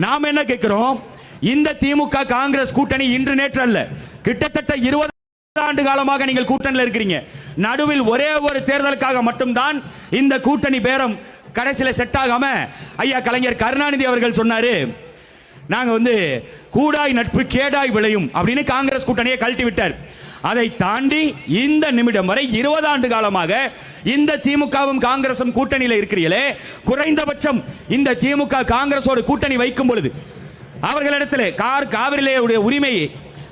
நாம என்ன கேட்கிறோம்? இந்த திமுக காங்கிரஸ் கூட்டணி இன்று நேற்று அல்ல கிட்டத்தட்ட இருபது ஆண்டு காலமாக நீங்கள் கூட்டணியில் இருக்கிறீங்க. நடுவில் ஒரே ஒரு தேர்தலுக்காக மட்டும்தான் இந்த கூட்டணி பேரம் கடைசியில் செட் ஆகாம ஐயா கலைஞர் கருணாநிதி அவர்கள் சொன்னாரு நாங்க வந்து கூடாய் நட்பு கேடாய் விளையும் அப்படின்னு காங்கிரஸ் கூட்டணியை கழட்டி விட்டார். அதை தாண்டி இந்த நிமிடம் வரை இருபது ஆண்டு காலமாக இந்த திமுகவும் காங்கிரசும் கூட்டணியில் இருக்கிறீர்களே குறைந்தபட்சம் இந்த திமுக காங்கிரஸோடு கூட்டணி வைக்கும் பொழுது அவர்களிடத்தில் கார் காவிரியிலேயுடைய உரிமையை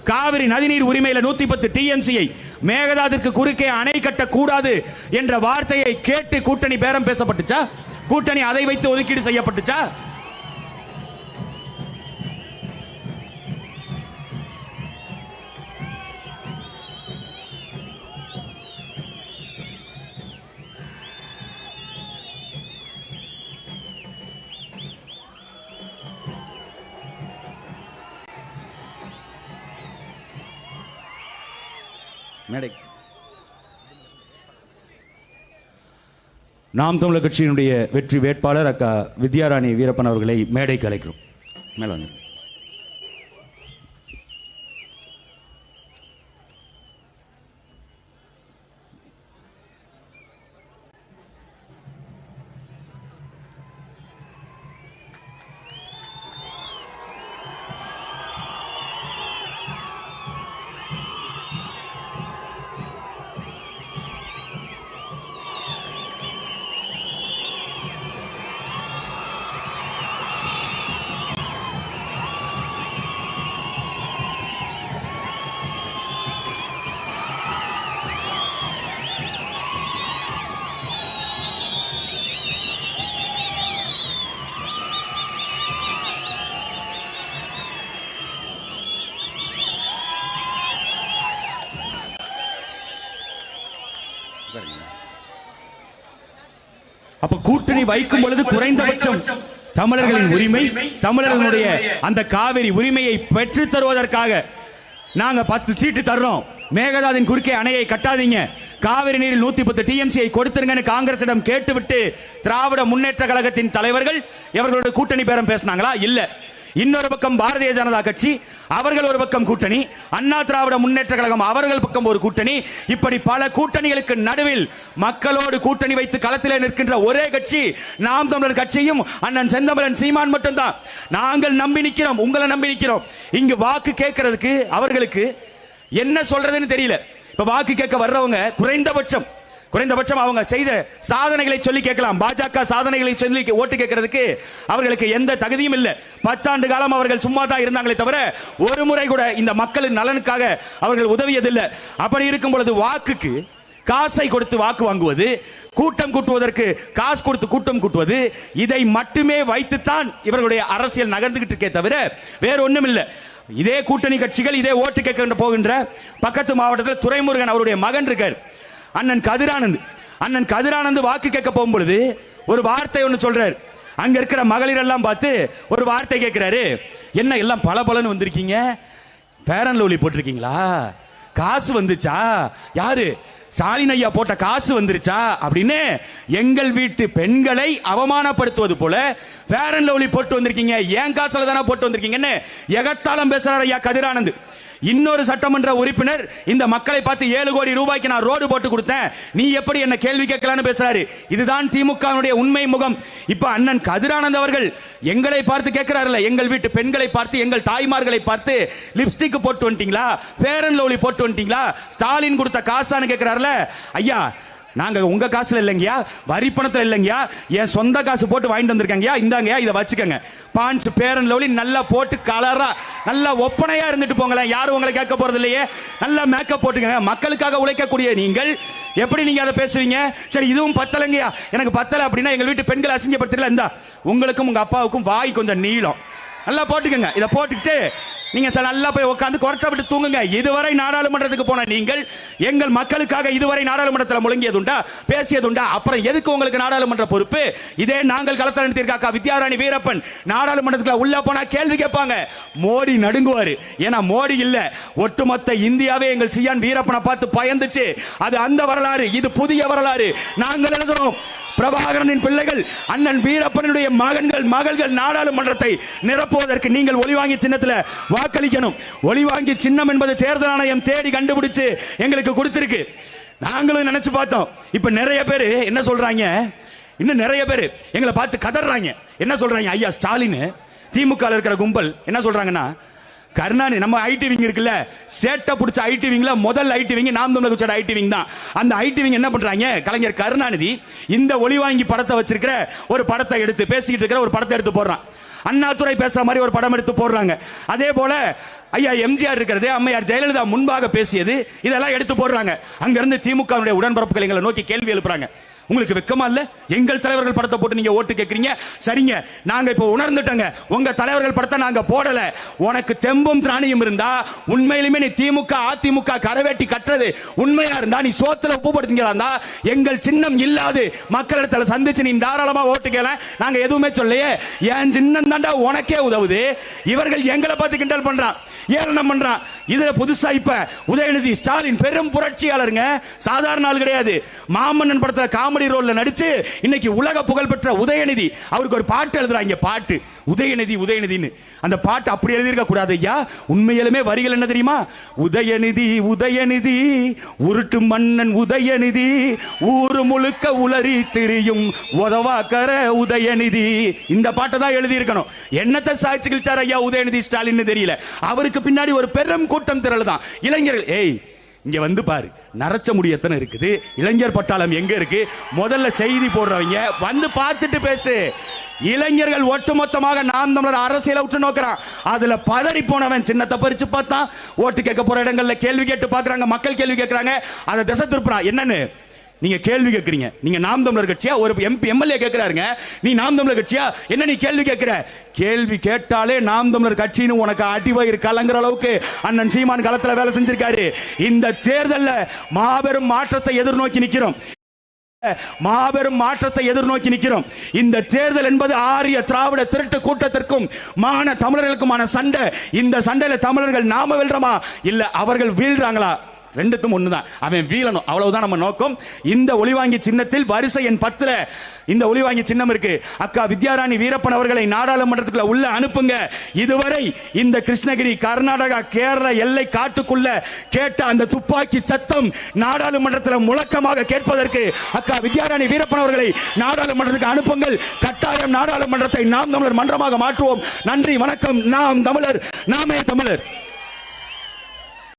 காவிரி நதிநீர் உரிமையில நூத்தி பத்து டிஎம்சியை மேகதாதுக்கு குறுக்கே அணை கட்டக்கூடாது என்ற வார்த்தையை கேட்டு கூட்டணி பேரம் பேசப்பட்டுச்சா? கூட்டணி அதை வைத்து ஒதுக்கீடு செய்யப்பட்டுச்சா? மேடை. நாம் தமிழர் கட்சியினுடைய வெற்றி வேட்பாளர் அக்கா வித்யாராணி வீரப்பன் அவர்களை மேடைக்கு அழைக்கிறோம். மேல அப்ப கூட்டணி வைக்கும் பொழுது குறைந்தபட்சம் தமிழர்களின் உரிமை தமிழர்களுடைய அந்த காவிரி உரிமையை பெற்று தருவதற்காக நாங்க பத்து சீட்டு தர்றோம். மேகதாதின் குறுக்கே அணையை கட்டாதீங்க. காவிரி நீரில் நூத்தி பத்து டிஎம்சியை கொடுத்துருங்கன்னு காங்கிரசிடம் கேட்டுவிட்டு திராவிட முன்னேற்ற கழகத்தின் தலைவர்கள் இவர்களோட கூட்டணி பேரம் பேசினாங்களா? இல்ல. இன்னொரு பக்கம் பாரதிய ஜனதா கட்சி அவர்கள் ஒரு பக்கம் கூட்டணி அண்ணா திராவிட முன்னேற்ற கழகம் அவர்கள் பக்கம் ஒரு கூட்டணி. இப்படி பல கூட்டணிகளுக்கு நடுவில் மக்களோடு கூட்டணி வைத்து களத்திலே நிற்கின்ற ஒரே கட்சி நாம் தமிழர் கட்சியும் அண்ணன் செந்தமரன் சீமான் மட்டும்தான். நாங்கள் நம்பி நிற்கிறோம் உங்களை நம்பி நிற்கிறோம். இங்கு வாக்கு கேட்கறதுக்கு அவர்களுக்கு என்ன சொல்றதுன்னு தெரியல. இப்ப வாக்கு கேட்க வர்றவங்க குறைந்தபட்சம் குறைந்தபட்சம் அவங்க செய்த சாதனைகளை சொல்லி கேட்கலாம். பாஜக சாதனைகளை சொல்லி ஓட்டு கேட்கறதுக்கு அவர்களுக்கு எந்த தகுதியும் இல்லை. பத்தாண்டு காலம் அவர்கள் சும்மா தான் இருந்தாங்களே தவிர ஒரு முறை கூட இந்த மக்களின் நலனுக்காக அவர்கள் உதவியதில்லை. அப்படி இருக்கும் பொழுது வாக்குக்கு காசை கொடுத்து வாக்கு வாங்குவது கூட்டம் கூட்டுவதற்கு காசு கொடுத்து கூட்டம் கூட்டுவது இதை மட்டுமே வைத்துத்தான் இவர்களுடைய அரசியல் நகர்ந்துகிட்டு இருக்கே தவிர வேற ஒண்ணும் இல்லை. இதே கூட்டணி கட்சிகள் இதே ஓட்டு கேட்க போகின்ற பக்கத்து மாவட்டத்தில் துரைமுருகன் அவருடைய மகன் இருக்கார். அண்ணன் கதிரானந்த். அண்ணன் கதிரானந்த் வாக்கு கேட்க போகும் பொழுது ஒரு வார்த்தை ஒன்று சொல்றாரு. அங்க இருக்கிற மகளிர் எல்லாம் பார்த்து ஒரு வார்த்தை கேட்கிறாரு. என்ன எல்லாம் பல பலன்னு வந்திருக்கீங்க? பேரன் லவ்லி போட்டிருக்கீங்களா? காசு வந்துச்சா? யாரு? ஸ்டாலின் ஐயா போட்ட காசு வந்துருச்சா? அப்படின்னு எங்கள் வீட்டு பெண்களை அவமானப்படுத்துவது போல பேரன் லவ்லி போட்டு வந்திருக்கீங்க. ஏன் காசுல தானே போட்டு வந்திருக்கீங்கன்னு எகத்தாளம் பேசுறாரு ஐயா கதிரானந்த். இன்னொரு சட்டமன்ற உறுப்பினர் இந்த மக்களை பார்த்து ஏழு கோடி ரூபாய்க்கு நான் ரோடு போட்டு கொடுத்தேன். நீ எப்படி என்ன கேள்வி கேட்கலான்னு பேசுறாரு. இதுதான் திமுக உண்மை முகம். இப்ப அண்ணன் கதிரானந்த் அவர்கள் எங்களை பார்த்து கேட்கிறாருல எங்கள் வீட்டு பெண்களை பார்த்து எங்கள் தாய்மார்களை பார்த்து லிப்ஸ்டிக் போட்டு வந்துட்டீங்களா? அண்ட் லவ்லி போட்டு வந்துட்டீங்களா? ஸ்டாலின் கொடுத்த காசான்னு கேட்கிறாருல ஐயா நாங்கள் உங்கள் காசில் இல்லைங்கயா வரி பணத்தில் இல்லைங்கயா என் சொந்த காசு போட்டு வாங்கிட்டு வந்திருக்கேங்கயா இந்தாங்கயா இதை வச்சுக்கோங்க. பான்ஸ் பேரன் லவ்லி நல்லா போட்டு கலராக நல்லா ஒப்பனையாக இருந்துட்டு போங்களேன். யாரும் உங்களை கேட்க போகிறது இல்லையே. நல்லா மேக்கப் போட்டுக்கங்க. மக்களுக்காக உழைக்கக்கூடிய நீங்கள். எப்படி நீங்கள் அதை பேசுவீங்க? சரி இதுவும் பத்தலைங்கயா எனக்கு பத்தலை அப்படின்னா எங்கள் வீட்டு பெண்கள் அசிங்கப்படுத்தல இந்தா உங்களுக்கும் உங்கள் அப்பாவுக்கும் வாய் கொஞ்சம் நீளம். நல்லா போட்டுக்கோங்க. இதை போட்டுக்கிட்டு நீங்க சார் நல்லா போய் உட்காந்து கொரட்டை விட்டு தூங்குங்க. இதுவரை நாடாளுமன்றத்துக்கு போன நீங்கள் எங்கள் மக்களுக்காக இதுவரை நாடாளுமன்றத்தில் முழங்கியதுண்டா பேசியதுண்டா? அப்புறம் எதுக்கு உங்களுக்கு நாடாளுமன்ற பொறுப்பு? இதே நாங்கள் களத்தில் நிறுத்திருக்காக்கா வித்யாராணி வீரப்பன் நாடாளுமன்றத்தில் உள்ள போனா கேள்வி கேட்பாங்க. மோடி நடுங்குவாரு. ஏன்னா மோடி இல்ல. ஒட்டுமொத்த இந்தியாவே எங்கள் சியான் வீரப்பனை பார்த்து பயந்துச்சு. அது அந்த வரலாறு இது புதிய வரலாறு. நாங்கள் எழுதுறோம். பிரபாகரனின் பிள்ளைகள் அண்ணன் வீரப்பனுடைய மகன்கள் மகள்கள் நாடாளுமன்றத்தை நிரப்புவதற்கு நீங்கள் ஒளிவாங்கி சின்னத்தில் வாக்களிக்கணும். ஒளிவாங்கி சின்னம் என்பது தேர்தல் ஆணையம் தேடி கண்டுபிடிச்சு எங்களுக்கு கொடுத்திருக்கு. நாங்களும் நினைச்சு பார்த்தோம். இப்ப நிறைய பேர் என்ன சொல்றாங்க? இன்னும் நிறைய பேர் எங்களை பார்த்து கதறாங்க. என்ன சொல்றாங்க? ஐயா ஸ்டாலின் திமுக இருக்கிற கும்பல் என்ன சொல்றாங்கன்னா கருணாநிதி நம்ம ஐடி விங் இருக்குல்ல? சேட்டை பிடிச்ச ஐடி விங்ல முதல் ஐடி விங் நாம் தமிழர் கட்சியோட ஐடி விங் தான். அந்த ஐடி விங் என்ன பண்றாங்க? கலைஞர் கருணாநிதி இந்த ஒளி வாங்கி படத்தை வச்சிருக்கிற ஒரு படத்தை எடுத்து பேசிக்கிட்டு இருக்கிற ஒரு படத்தை எடுத்து போடுறான். அண்ணாதுரை பேசுற மாதிரி ஒரு படம் எடுத்து போடுறாங்க. அதே போல ஐயா எம்ஜிஆர் இருக்கிறது அம்மையார் ஜெயலலிதா முன்பாக பேசியது இதெல்லாம் எடுத்து போடுறாங்க. அங்கிருந்து திமுக உடன்பிறப்புகள் எங்களை நோக்கி கேள்வி எழுப்புறாங்க. உங்களுக்கு வெக்கமா இல்ல? எங்கள் தலைவர்கள் படத்தை போட்டு நீங்க ஓட்டு கேக்குறீங்க? சரிங்க. நாங்க இப்ப உணர்ந்துட்டோங்க. உங்க தலைவர்கள் படத்தை நாங்க போடல. உனக்கு தெம்பும் திராணியும் இருந்தா உண்மையிலுமே நீ திமுக அதிமுக கரவேட்டி கட்டுறது உண்மையா இருந்தா நீ சோத்துல உப்பு படுத்தீங்களா எங்கள் சின்னம் இல்லாது மக்களிடத்துல சந்திச்சு நீ தாராளமா ஓட்டு கேள. நாங்க எதுவுமே சொல்லையே என் சின்னம் தாண்டா உனக்கே உதவுது. இவர்கள் எங்களை பார்த்து கிண்டல் பண்றான். ஏளனம் பண்றான். இதுல புதுசா இப்ப உதயநிதி ஸ்டாலின் பெரும் புரட்சியாளருங்க. சாதாரண ஆள் கிடையாது. மாமன்னன் படத்துல காமெடி ரோல்ல நடிச்சு இன்னைக்கு உலக புகழ் பெற்ற உதயநிதி. அவருக்கு ஒரு பாட்டு எழுதுறாங்க பாட்டு. உதயநிதி உதயநிதின்னு. அந்த பாட்டு அப்படி எழுதியிருக்க கூடாது ஐயா. உண்மையிலுமே வரிகள் என்ன தெரியுமா? உதயநிதி உதயநிதி உருட்டு மன்னன் உதயநிதி ஊரு முழுக்க உளறி திரியும் உதவாக்கர உதயநிதி. இந்த பாட்டை தான் எழுதியிருக்கணும். என்னத்தை சாய்ச்சி கிழிச்சார் ஐயா உதயநிதி ஸ்டாலின் தெரியல. அவருக்கு பின்னாடி ஒரு பெரும் கூட்டம் திரளுதான். இளைஞர்கள் ஏய் இங்க வந்து பாரு நரச்ச முடி எத்தனை இருக்குது? இளைஞர் பட்டாளம் எங்க இருக்கு? முதல்ல செய்தி போடுறவங்க வந்து பார்த்துட்டு பேசு. இளைஞர்கள் ஒட்டுமொத்தமாக நாம் தமிழர் அரசியலை உற்று நோக்கிறான். அதுல பதறி போனவன் சின்னத்தை பறிச்சு பார்த்தான். ஓட்டு கேட்க போற இடங்கள்ல கேள்வி கேட்டு பாக்குறாங்க மக்கள் கேள்வி கேட்கறாங்க. அதை திசை திருப்புறான் என்னன்னு? நீங்க கேள்வி கேட்கறீங்க நீங்க நாம் தமிழர் கட்சியா? ஒரு எம்பி எம்எல்ஏ கேட்கிறாருங்க நீ நாம் தமிழர் கட்சியா? என்ன நீ கேள்வி கேட்கிற கேள்வி கேட்டாலே நாம் தமிழர் கட்சின்னு உனக்கு அடிவயிறு கலங்குற அளவுக்கு அண்ணன் சீமான் களத்துல வேலை செஞ்சிருக்காரு. இந்த தேர்தல்ல மாபெரும் மாற்றத்தை எதிர்நோக்கி நிக்கிறோம். மாபெரும் மாற்றத்தை எதிர்நோக்கி நிற்கிறோம் இந்த தேர்தல் என்பது ஆரிய திராவிட திருட்டு கூட்டத்திற்கும் மான தமிழர்களுக்குமான சண்டை. இந்த சண்டையில தமிழர்கள் நாம வெல்றோமா? இல்ல அவர்கள் வீழ்றாங்களா? ரெண்டுத்தும் ஒண்ணுதான். அவன் வீழணும். அவ்வளவுதான் நம்ம நோக்கம். இந்த ஒளிவாங்கி சின்னத்தில் வரிசை என் பத்துல இந்த ஒளிவாங்கி சின்னம் இருக்கு. அக்கா வித்யாராணி வீரப்பன் அவர்களை நாடாளுமன்றத்துக்குள்ள உள்ள அனுப்புங்க. இதுவரை இந்த கிருஷ்ணகிரி கர்நாடகா கேரள எல்லை காட்டுக்குள்ள கேட்ட அந்த துப்பாக்கி சத்தம் நாடாளுமன்றத்தில் முழக்கமாக கேட்பதற்கு அக்கா வித்யாராணி வீரப்பன் அவர்களை நாடாளுமன்றத்துக்கு அனுப்புங்கள். கட்டாயம் நாடாளுமன்றத்தை நாம் தமிழர் மன்றமாக மாற்றுவோம். நன்றி வணக்கம். நாம் தமிழர் நாமே தமிழர்.